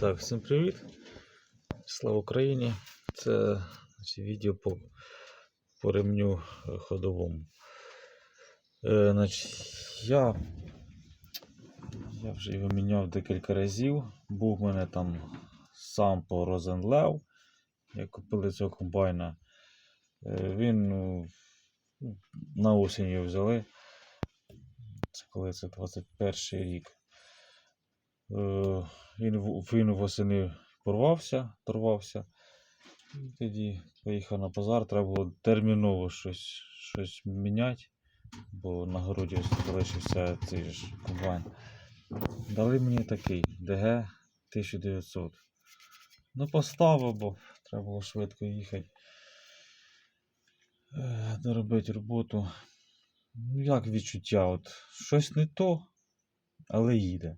Так, всім привіт. Слава Україні. Це відео по, по ремню е, ходовому. Е, значить, я, я вже його міняв декілька разів. Був у мене там сам по Розенлев. Я купили цього комбайна. Е, він ну, на осінь його взяли. Це коли це 21 рік. Е, він, він восени порвався, торвався. І тоді поїхав на базар, треба було терміново щось, щось міняти, бо на городі залишився цей ж комбайн. Дали мені такий ДГ 1900. Ну, поставив, бо треба було швидко їхати. Е, Доробити роботу. Ну, як відчуття? От, щось не то, але їде.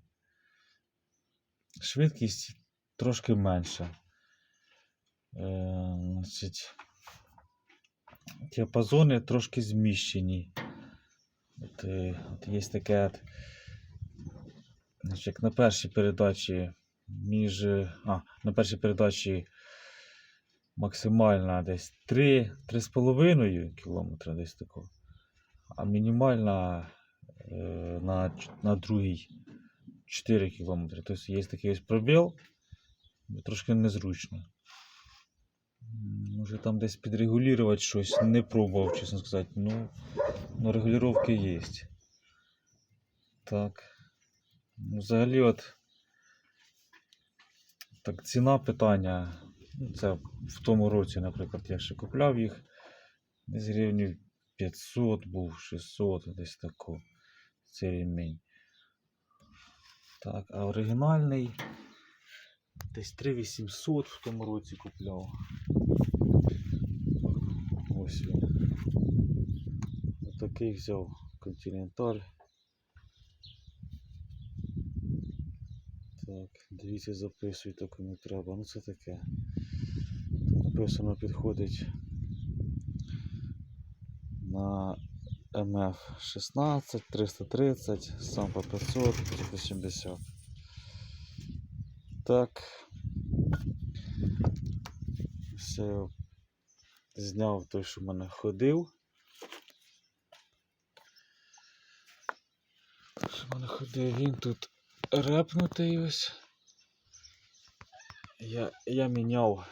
Швидкість трошки менша. Е, значить, діапазони трошки зміщені. От, е, от є таке. Значить, як на першій передачі між. А, на першій передачі максимальна десь 3, 3,5 км десь такого. А мінімальна е, на, на другій 4 кілометри. Тобто є такий ось пробіл, трошки незручно. Може там десь підрегулювати щось, не пробував, чесно сказати. Ну, ну регулювання є. Так. Ну, взагалі, от. Так, ціна питання. Ну, це в тому році, наприклад, я ще купляв їх. Десь гривнів 500 був, 600, десь тако. Цей ремінь. Так, а оригінальний десь 3800 в тому році купляв. Ось він. Отакий взяв Continental. Так, дивіться, записуйте, кому треба. Ну це таке. Написано підходить на МФ 16, 330, сам по 500, 370. Так. Все зняв той, що в мене ходив. Що в мене ходив, він тут репнутий ось. Я, я міняв.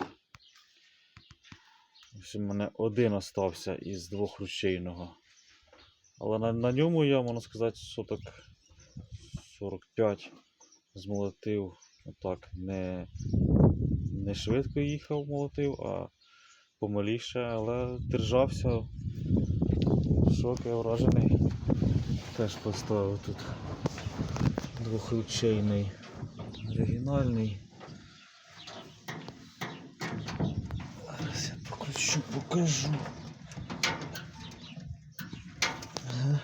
Ось у мене один остався із двохручейного. Але на, на ньому я, можна сказати, соток 45 змолотив. Отак, не, не швидко їхав, молотив, а помаліше, але держався. Шок, я вражений. Теж поставив тут двохручейний оригінальний. Зараз я покручу, покажу. Ага.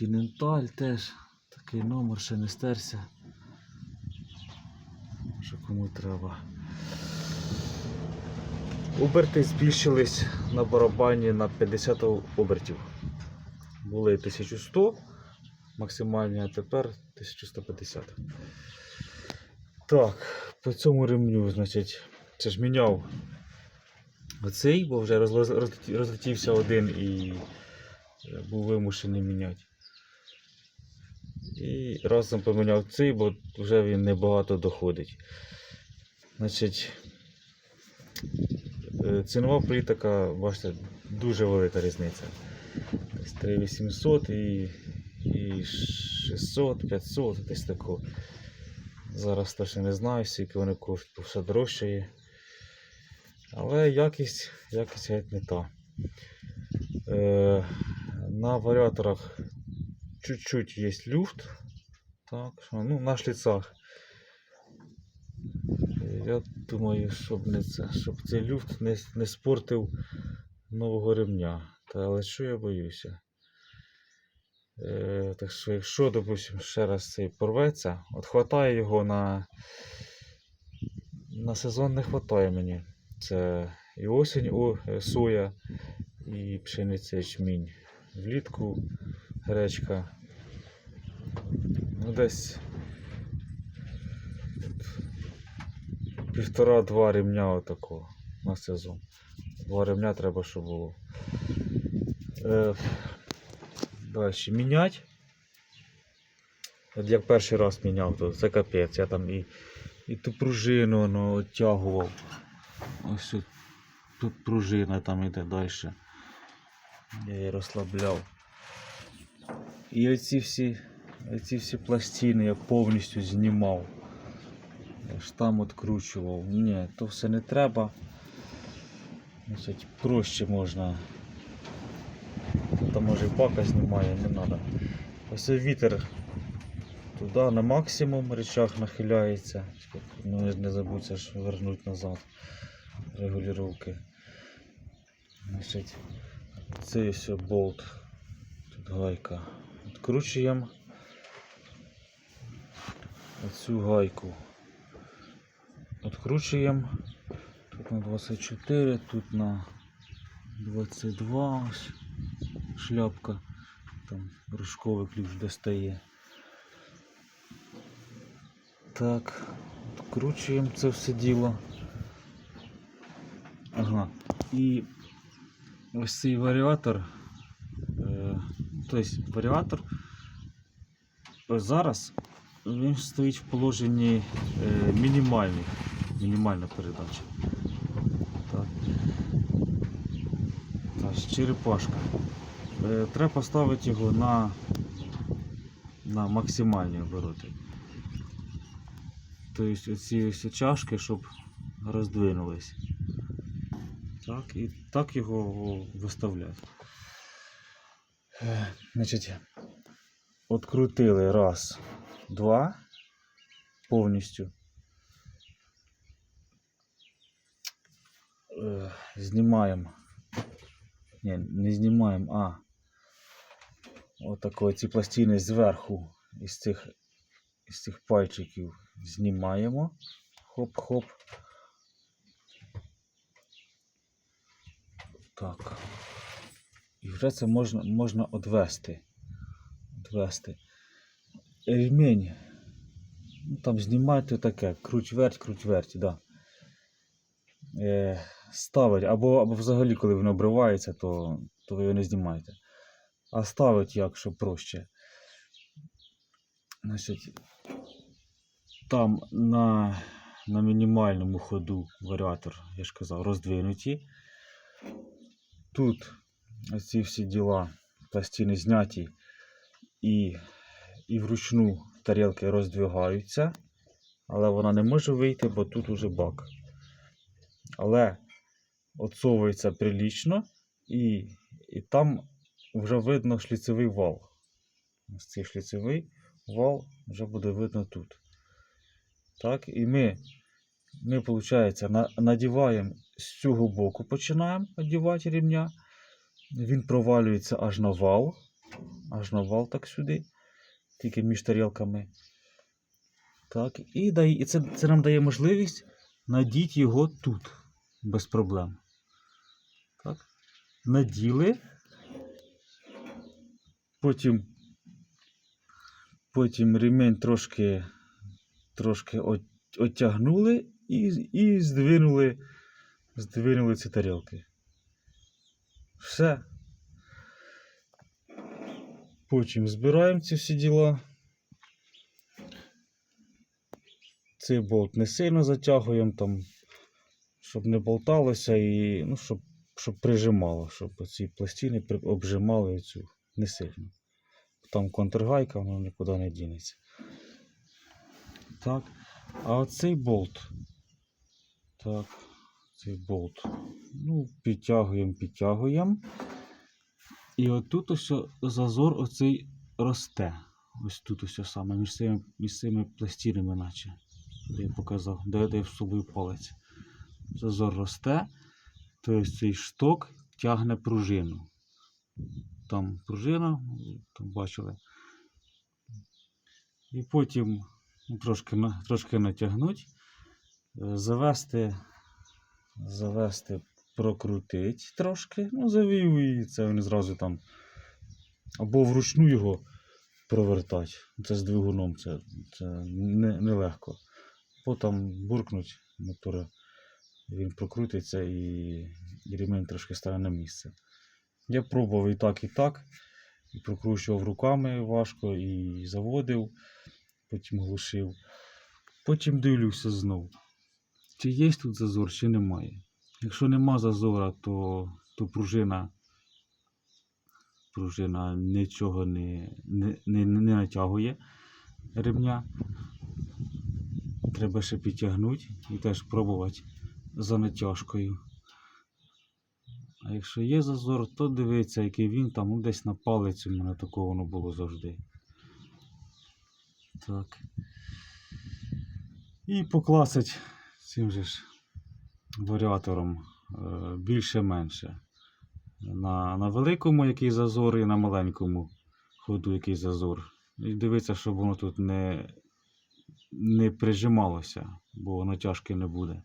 Continental теж. Такий номер ще не стерся. Що кому треба. Оберти збільшились на барабані на 50 обертів. Були 1100 максимальні, а тепер 1150. Так, по цьому ремню, значить, це ж міняв оцей, бо вже розлетівся один і е, був вимушений міняти. І разом поміняв цей, бо вже він небагато доходить. Значить, е, цінова політика, бачите, дуже велика різниця. Десь 3800 і, і 600, 500, десь тако. Зараз точно не знаю, скільки вони коштують, все дорожчає. Але якість, якість геть не та. Е, на варіаторах чуть-чуть є люфт. Так, ну, на шліцах. Я думаю, щоб не це, щоб цей люфт не, не спортив нового ремня. Та, але що я боюся? Е, так що, якщо, допустим, ще раз цей порветься, от хватає його на, на сезон не хватає мені. Це і осінь, о, е, соя, і пшениця ячмінь. Влітку гречка. Ну, десь півтора-два ремня отакого на сезон. Два ремня треба, щоб було. Е, далі міняти. От як перший раз міняв, то це капець. Я там і, і ту пружину ну, оттягував. Ось тут пружина там іде далі. Я її розслабляв. І оці всі, оці всі пластини я повністю знімав. Я ж там відкручував. Ні, то все не треба. Значить, проще можна. Там може пака знімає, не треба. Ось вітер туди на максимум речах нахиляється. Ну не- забудьте ж вернути назад регулювання. Значить, цей ось болт. Тут гайка. Відкручуємо оцю гайку. Откручуємо. Тут на 24, тут на 22 ось шляпка. Там рожковий ключ достає. Так, откручуємо це все діло. Ага. І ось цей варіатор. Тобто варіатор зараз він стоїть в положенні е, мінімальних, мінімальна передача. Так. Так, черепашка. Е, треба поставити його на, на максимальні обороти. Тобто оці ось чашки, щоб роздвинулись. Так, і так його виставляти. Значить, открутили раз, два повністю. Е, Знімаємо. Ні, не знімаємо, а отако ці пластини зверху із цих, із цих пальчиків знімаємо. Хоп-хоп. Так. І вже це можна, можна одвести. Одвести. Ремінь. Ну, там знімайте таке. Круть-верть, круть-верть, да. Е, ставить, або, або взагалі, коли він обривається, то, то ви його не знімаєте. А ставить як, щоб проще. Значить, там на, на мінімальному ходу варіатор, я ж казав, роздвинуті. Тут ці всі діла, пластини зняті і, і вручну тарілки роздвигаються, але вона не може вийти, бо тут уже бак. Але отсовується прилічно і, і там вже видно шліцевий вал. Цей шліцевий вал вже буде видно тут. Так, і ми, ми виходить, надіваємо з цього боку, починаємо надівати рівня. Він провалюється аж на вал. Аж на вал так сюди. Тільки між тарілками. Так, і, дає, і це, це нам дає можливість надіти його тут. Без проблем. Так. Наділи. Потім, потім ремень трошки, трошки от, оттягнули і, і здвинули, здвинули ці тарілки. Все. Потім збираємо ці всі діла. Цей болт не сильно затягуємо там, щоб не болталося і ну, щоб, щоб прижимало, щоб ці пластини обжимали цю не сильно. Там контргайка, воно нікуди не дінеться. Так. А оцей болт. Так, цей болт. Ну, підтягуємо, підтягуємо. І отут ось зазор оцей росте. Ось тут ось саме, між цими, між цими пластинами, наче. Де я показав, де, я всовую палець. Зазор росте, тобто цей шток тягне пружину. Там пружина, там бачили. І потім ну, трошки, трошки натягнуть, завести, завести, прокрутить трошки, ну, завів і це вони зразу там. Або вручну його провертати. Це з двигуном, це, це не- нелегко. потім буркнуть мотора, він прокрутиться і, і ремень трошки стане на місце. Я пробував і так, і так. І прокручував руками важко, і заводив, потім глушив. Потім дивлюся знов, чи є тут зазор, чи немає. Якщо нема зазора, то, то пружина, пружина нічого не, не, не, не натягує ремня. Треба ще підтягнути і теж пробувати за натяжкою. А якщо є зазор, то дивиться, який він там, ну десь на палець у мене такого воно було завжди. Так. І покласить цим же ж варіатором е, більше-менше. На, на великому який зазор і на маленькому ходу який зазор. І дивиться, щоб воно тут не, не прижималося, бо натяжки не буде.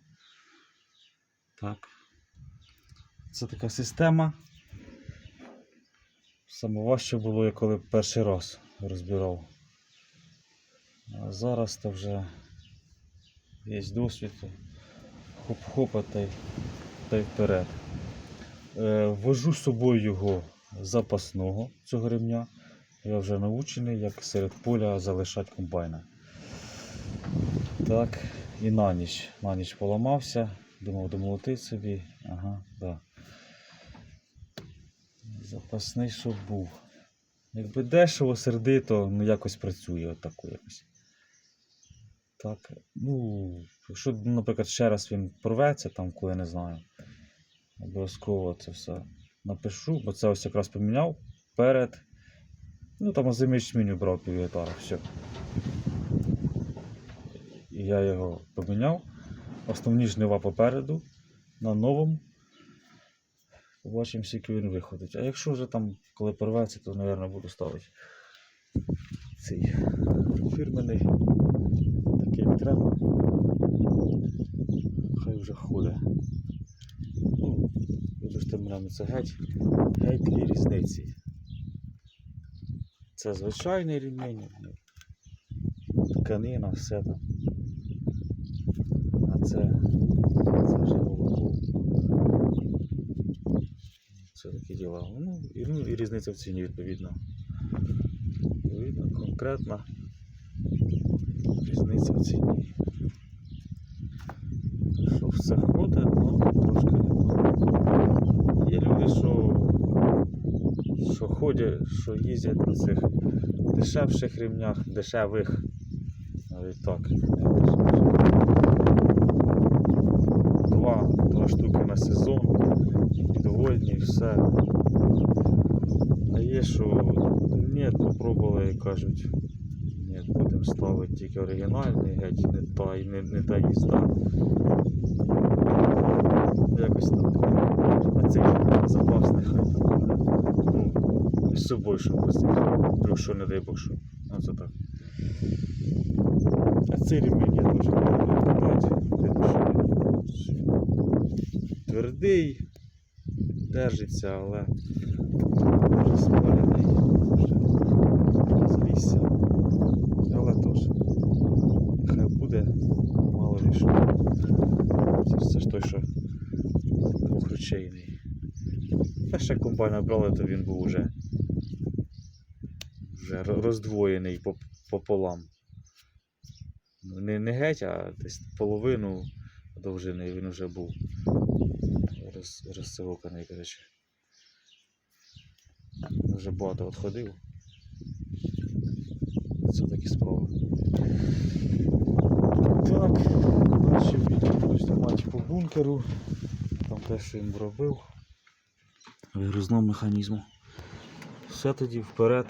Так. Це така система. Саме важче було, я коли перший раз розбирав. А зараз то вже є досвід. Хоп-хопа та та й вперед. Е, вожу з собою його запасного цього ремня. Я вже навчений, як серед поля залишати комбайна. Так, і на ніч. На ніч поламався. Думав, домолотить собі. Ага, да. Запасний, щоб був. Якби дешево, сердито, ну якось працює отако якось. Так, ну, якщо, наприклад, ще раз він порветься, там, коли не знаю, обов'язково це все напишу, бо це ось якраз поміняв перед. Ну там озимий шмінь брав пів гектара, все. І я його поміняв. Основні жнива попереду, на новому. Побачимо, скільки він виходить. А якщо вже там, коли порветься, то, мабуть, буду ставити цей фірменний. Треба. Хай вже ходить. Ну, вибачте мене, це геть, геть дві різниці. Це звичайний ремінь, тканина, все там. А це, це вже молоко. Це такі діла. Ну і, ну, і різниця в ціні відповідно. Відповідно, конкретна різниця в ціні. Що все ходить, ну трошки не. Є люди, що, що ходять, що їздять на цих дешевших рівнях, дешевих. Навіть так. Два, два штуки на сезон, і довольні, і все. А є, що ні, попробували і кажуть, ні, будемо ставити тільки оригінальний, геть не та, і не, не та їзда. Якось так. А цей запасний хай там. Ну, з собою, щоб возити. Якщо не дай Бог, що. Оце так. А цей ремінь я що він твердий, держиться, але вже спалений, вже злізся. Але теж. Хай буде, мало ли що. Це, ж- той, що двохручейний. Та ще комбайна брали, то він був уже, вже роздвоєний пополам. Ну, Не, не геть, а десь половину довжини він вже був роз, розцевоканий, коротше. Вже багато відходив. Це такі справи. Так, далі відео знімати по бункеру. Там те, що їм робив. Вигрузному механізму. Все тоді вперед.